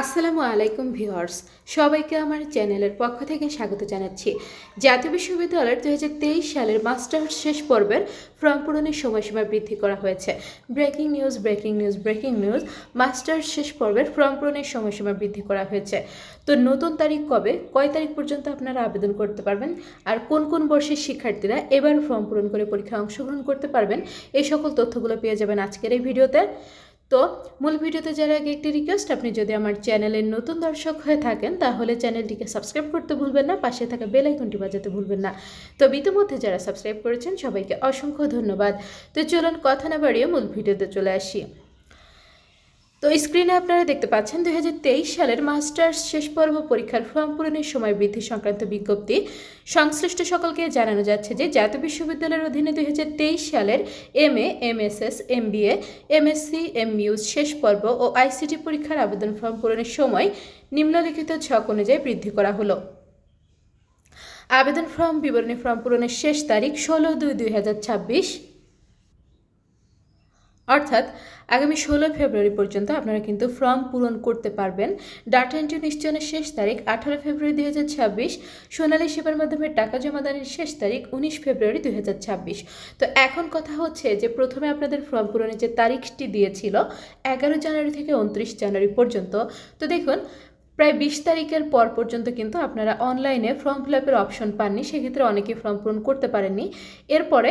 আসসালামু আলাইকুম ভিউয়ার্স, সবাইকে আমার চ্যানেলের পক্ষ থেকে স্বাগত জানাচ্ছি। জাতীয় বিশ্ববিদ্যালয়ের দু হাজার তেইশ সালের মাস্টার্স শেষ পর্বের ফর্ম পূরণের সময়সীমা বৃদ্ধি করা হয়েছে। Breaking news breaking news breaking news, masters শেষ পর্বের ফর্ম পূরণের সময়সীমা বৃদ্ধি করা হয়েছে। তো নতুন তারিখ কবে, কয় তারিখ পর্যন্ত আপনারা আবেদন করতে পারবেন, আর কোন কোন বর্ষের শিক্ষার্থীরা এবার ফর্ম পূরণ করে পরীক্ষায় অংশগ্রহণ করতে পারবেন, এই সকল তথ্যগুলো পেয়ে যাবেন আজকের এই ভিডিওতে। তো মূল ভিডিওতে যারা আগে একটি রিকোয়েস্ট আপনি যদি আমার চ্যানেলের নতুন দর্শক হয়ে থাকেন, তাহলে চ্যানেলটিকে সাবস্ক্রাইব করতে ভুলবেন না, পাশে থাকা বেল আইকনটি বাজাতে ভুলবেন না। তো ইতিমধ্যে যারা সাবস্ক্রাইব করেছেন, সবাইকে অসংখ্য ধন্যবাদ। তো চলুন কথা না বাড়িয়ে মূল ভিডিওতে চলে আসি। তো স্ক্রিনে আপনারা দেখতে পাচ্ছেন দুই হাজার তেইশ সালের মাস্টার্স শেষ পর্ব পরীক্ষার ফর্ম পূরণের সময় বৃদ্ধি সংক্রান্ত বিজ্ঞপ্তি। সংশ্লিষ্ট সকলকে জানানো যাচ্ছে যে জাতীয় বিশ্ববিদ্যালয়ের অধীনে দুই হাজার তেইশ সালের M A M S S M B A M S C M এমইউজ শেষ পর্ব ও আইসিটি পরীক্ষার আবেদন ফর্ম পূরণের সময় নিম্নলিখিত ছক অনুযায়ী বৃদ্ধি করা হলো। আবেদন ফর্ম বিবরণী ফর্ম পূরণের শেষ তারিখ ষোলো দুই দুই হাজার ছাব্বিশ। অর্থাৎ আগামী ষোলো ফেব্রুয়ারি পর্যন্ত আপনারা কিন্তু ফর্ম পূরণ করতে পারবেন। ডাটা এন্ট্রি নিশ্চয়নের শেষ তারিখ আঠারো ফেব্রুয়ারি দুই হাজার ছাব্বিশ। সোনালী সেবার মাধ্যমে টাকা জমাদানের শেষ তারিখ উনিশ ফেব্রুয়ারি দুই হাজার ছাব্বিশ। তো এখন কথা হচ্ছে যে প্রথমে আপনাদের ফর্ম পূরণের যে তারিখটি দিয়েছিল, এগারো জানুয়ারি থেকে উনত্রিশ জানুয়ারি পর্যন্ত। তো দেখুন, প্রায় বিশ তারিখের পর পর্যন্ত কিন্তু আপনারা অনলাইনে ফর্ম ফিল আপের অপশন পাননি, সেক্ষেত্রে অনেকে ফর্ম পূরণ করতে পারেননি। এরপরে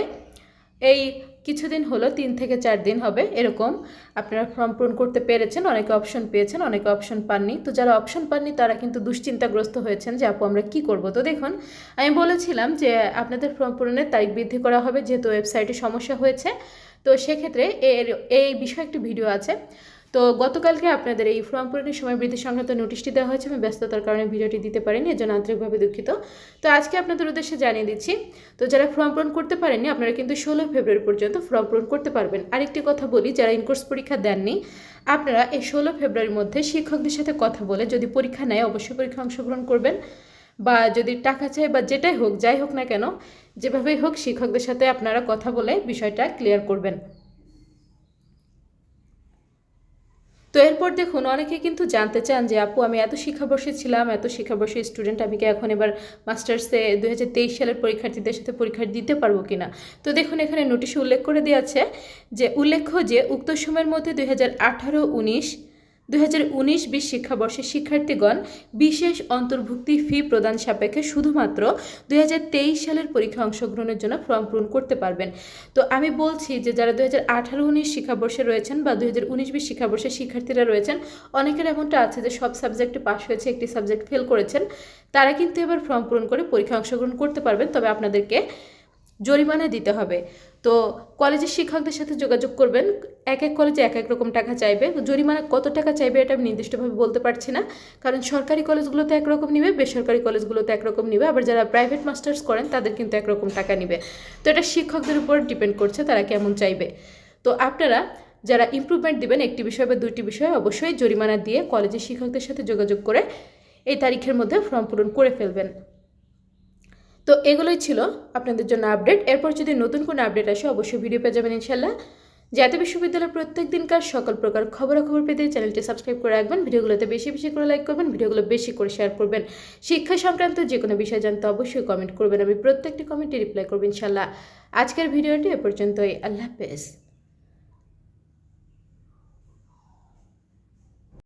এই কিছুদিন হলো, তিন থেকে চার দিন হবে এরকম। আপনারা ফর্ম পূরণ করতে পেরেছেন, অনেকে অপশন পেয়েছেন, অনেকে অপশন পাননি। তো যারা অপশন পাননি, তারা কিন্তু দুশ্চিন্তাগ্রস্ত হয়েছেন যে, আপু, আমরা কি করব? তো দেখুন, আমি বলেছিলাম যে, আপনাদের ফর্ম পূরণের তারিখ বৃদ্ধি করা হবে, যেহেতু ওয়েবসাইটে সমস্যা হয়েছে। তো সেক্ষেত্রে এর, এই বিষয়ে একটি ভিডিও আছে। তো গতকালকে আপনাদের এই ফর্ম পূরণের সময় বৃদ্ধি সংক্রান্ত নোটিশটি দেওয়া হয়েছে, আমি ব্যস্ততার কারণে ভিডিওটি দিতে পারিনি, এর জন্য আন্তরিকভাবে দুঃখিত। তো আজকে আপনাদের উদ্দেশ্যে জানিয়ে দিচ্ছি, তো যারা ফর্ম পূরণ করতে পারেননি, আপনারা কিন্তু ষোলো ফেব্রুয়ারি পর্যন্ত ফর্ম পূরণ করতে পারবেন। আরেকটি কথা বলি, যারা ইনকোর্স পরীক্ষা দেননি, আপনারা এই ষোলো ফেব্রুয়ারির মধ্যে শিক্ষকদের সাথে কথা বলে যদি পরীক্ষা নেয়, অবশ্যই পরীক্ষা অংশগ্রহণ করবেন। বা যদি টাকা চাই বা যেটাই হোক, যাই হোক না কেন, যেভাবেই হোক, শিক্ষকদের সাথে আপনারা কথা বলে বিষয়টা ক্লিয়ার করবেন। তো এরপর দেখুন, অনেকে কিন্তু জানতে চান যে, আপু, আমি এত শিক্ষাবর্ষে ছিলাম, এত শিক্ষাবর্ষে স্টুডেন্ট আমি কি এখন এবার মাস্টার্সে দু হাজার তেইশ সালের পরীক্ষার্থীদের সাথে পরীক্ষা দিতে পারব কি না? তো দেখুন, এখানে নোটিশে উল্লেখ করে দেওয়া আছে যে, উল্লেখ্য যে, উক্ত সময়ের মধ্যে দুই হাজার আঠারো উনিশ দু হাজার উনিশ বিশ শিক্ষাবর্ষের শিক্ষার্থীগণ বিশেষ অন্তর্ভুক্তি ফি প্রদান সাপেক্ষে শুধুমাত্র দুই হাজার তেইশ সালের পরীক্ষা অংশগ্রহণের জন্য ফর্ম পূরণ করতে পারবেন। তো আমি বলছি যে যারা দু হাজার আঠারো উনিশ শিক্ষাবর্ষে রয়েছেন বা দু হাজার উনিশ বিশ শিক্ষাবর্ষের শিক্ষার্থীরা রয়েছেন, অনেকের এমনটা আছে যে সব সাবজেক্টে পাশ হয়েছে, একটি সাবজেক্ট ফেল করেছেন, তারা কিন্তু এবার ফর্ম পূরণ করে পরীক্ষা অংশগ্রহণ করতে পারবেন। তবে আপনাদেরকে জরিমানা দিতে হবে। তো কলেজের শিক্ষকদের সাথে যোগাযোগ করবেন। এক এক কলেজে এক এক রকম টাকা চাইবে। জরিমানা কত টাকা চাইবে এটা আমি নির্দিষ্টভাবে বলতে পারছি না। কারণ সরকারি কলেজগুলোতে একরকম নিবে, বেসরকারি কলেজগুলোতে একরকম নিবে। আবার যারা প্রাইভেট মাস্টার্স করেন, তাদের কিন্তু একরকম টাকা নিবে। তো এটা শিক্ষকদের উপর ডিপেন্ড করছে তারা কেমন চাইবে। তো আপনারা যারা ইমপ্রুভমেন্ট দিবেন একটি বিষয় বা দুইটি বিষয়ে, অবশ্যই জরিমানা দিয়ে কলেজের শিক্ষকদের সাথে যোগাযোগ করে এই তারিখের মধ্যে ফর্ম পূরণ করে ফেলবেন। তো এগুলোই ছিল আপনাদের জন্য আপডেট। এরপর যদি নতুন কোনো আপডেট আসে, অবশ্যই ভিডিও পেয়ে যাবেন ইনশাল্লাহ জাতীয় বিশ্ববিদ্যালয়ের প্রত্যেক দিনকার সকল প্রকার খবরাখবর পেতে চ্যানেলটি সাবস্ক্রাইব করে রাখবেন। ভিডিওগুলোতে বেশি বেশি করে লাইক করবেন, ভিডিওগুলো বেশি করে শেয়ার করবেন। শিক্ষা সংক্রান্ত যে কোনো বিষয় জানতে অবশ্যই কমেন্ট করবেন। আমি প্রত্যেকটি কমেন্টে রিপ্লাই করবেন ইনশাল্লাহ আজকের ভিডিওটি এ পর্যন্তই। আল্লাহ হাফেজ।